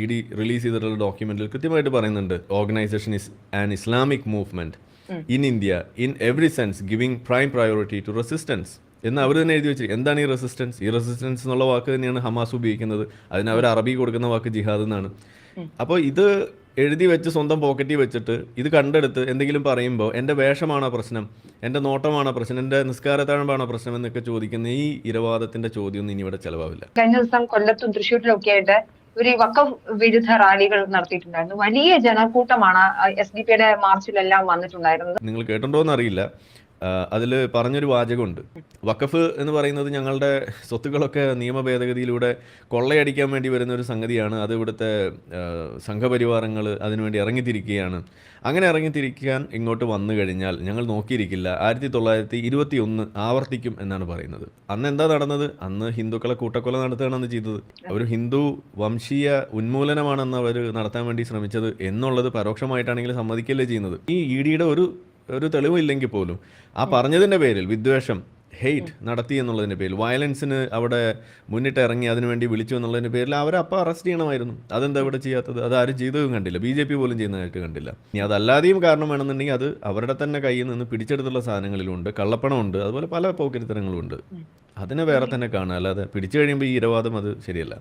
E D release ചെയ്തിട്ടുള്ള ഡോക്യുമെന്റിൽ കൃത്യമായിട്ട് പറയുന്നുണ്ട് organisation is an Islamic movement in India in every sense giving prime priority to resistance എന്ന് അവർ തന്നെ എഴുതി വെച്ചിരിക്കും. എന്താണ് ഈ റെസിസ്റ്റൻസ് ഈ റെസിസ്റ്റൻസ് എന്നുള്ള വാക്ക് തന്നെയാണ് ഹമാസ് ഉപയോഗിക്കുന്നത്. അതിന് അവർ അറബി കൊടുക്കുന്ന വാക്ക് ജിഹാദ് എന്നാണ്. അപ്പോൾ ഇത് എഴുതി വെച്ച് സ്വന്തം പോക്കറ്റിൽ വെച്ചിട്ട് ഇത് കണ്ടെടുത്ത് എന്തെങ്കിലും പറയുമ്പോൾ എന്റെ വേഷമാണോ പ്രശ്നം? എന്റെ നോട്ടമാണോ പ്രശ്നം? എന്റെ നിസ്കാരത്താഴമ്പാണോ പ്രശ്നം എന്നൊക്കെ ചോദിക്കുന്ന ഈ ഇരവാദത്തിന്റെ ചോദ്യമൊന്നും ഇനി ഇവിടെ ചിലവാവില്ല. കഴിഞ്ഞ ദിവസം കൊല്ലത്തും തൃശ്ശൂരിലും ഒക്കെ ആയിട്ട് ഒരു വക്കഫ് വിരുദ്ധ റാലികൾ നടത്തിയിട്ടുണ്ടായിരുന്നു. വലിയ ജനക്കൂട്ടമാണ് എസ് ഡി പിയുടെ മാർച്ചിലെല്ലാം വന്നിട്ടുണ്ടായിരുന്നത്. നിങ്ങൾ കേട്ടിട്ടുണ്ടോ എന്നറിയില്ല അതിൽ പറഞ്ഞൊരു വാചകമുണ്ട്. വഖഫ് എന്ന് പറയുന്നത് ഞങ്ങളുടെ സ്വത്തുക്കളൊക്കെ നിയമ ഭേദഗതിയിലൂടെ കൊള്ളയടിക്കാൻ വേണ്ടി വരുന്ന ഒരു സംഗതിയാണ്. അത് ഇവിടുത്തെ സംഘപരിവാരങ്ങൾ അതിനുവേണ്ടി ഇറങ്ങിത്തിരിക്കുകയാണ്. അങ്ങനെ ഇറങ്ങിത്തിരിക്കാൻ ഇങ്ങോട്ട് വന്നു കഴിഞ്ഞാൽ ഞങ്ങൾ നോക്കിയിരിക്കില്ല. ആയിരത്തി തൊള്ളായിരത്തി ഇരുപത്തി ഒന്ന് ആവർത്തിക്കും എന്നാണ് പറയുന്നത്. അന്ന് എന്താ നടന്നത്? അന്ന് ഹിന്ദുക്കളെ കൂട്ടക്കൊല നടത്തുകയാണ് അന്ന് ചെയ്തത്. ഒരു ഹിന്ദു വംശീയ ഉന്മൂലനമാണെന്ന് അവർ നടത്താൻ വേണ്ടി ശ്രമിച്ചത് എന്നുള്ളത് പരോക്ഷമായിട്ടാണെങ്കിലും സമ്മതിക്കല്ലേ ചെയ്യുന്നത്. ഈ ഇ ഡിയുടെ ഒരു ഒരു തെളിവില്ലെങ്കിൽ പോലും. ആ പറഞ്ഞതിന്റെ പേരിൽ വിദ്വേഷം ഹെയ്റ്റ് നടത്തി എന്നുള്ളതിന്റെ പേരിൽ വയലൻസിന് അവിടെ മുന്നിട്ട് ഇറങ്ങി അതിനുവേണ്ടി വിളിച്ചു എന്നുള്ളതിന്റെ പേരിൽ അവരെ അപ്പം അറസ്റ്റ് ചെയ്യണമായിരുന്നു. അതെന്താ ഇവിടെ ചെയ്യാത്തത്? അത് ആരും ചെയ്തതും കണ്ടില്ല. ബി ജെ പി പോലും ചെയ്യുന്നതായിട്ട് കണ്ടില്ല. ഇനി അതല്ലാതെയും കാരണം വേണമെന്നുണ്ടെങ്കിൽ അത് അവരുടെ തന്നെ കയ്യിൽ നിന്ന് പിടിച്ചെടുത്തുള്ള സാധനങ്ങളിലുണ്ട് കള്ളപ്പണമുണ്ട് അതുപോലെ പല പോക്കിരിത്തരങ്ങളും ഉണ്ട്. അതിനെ വേറെ തന്നെ കാണുക. അല്ലാതെ പിടിച്ചു കഴിയുമ്പോൾ ഈ ഇരവാദം അത് ശരിയല്ല.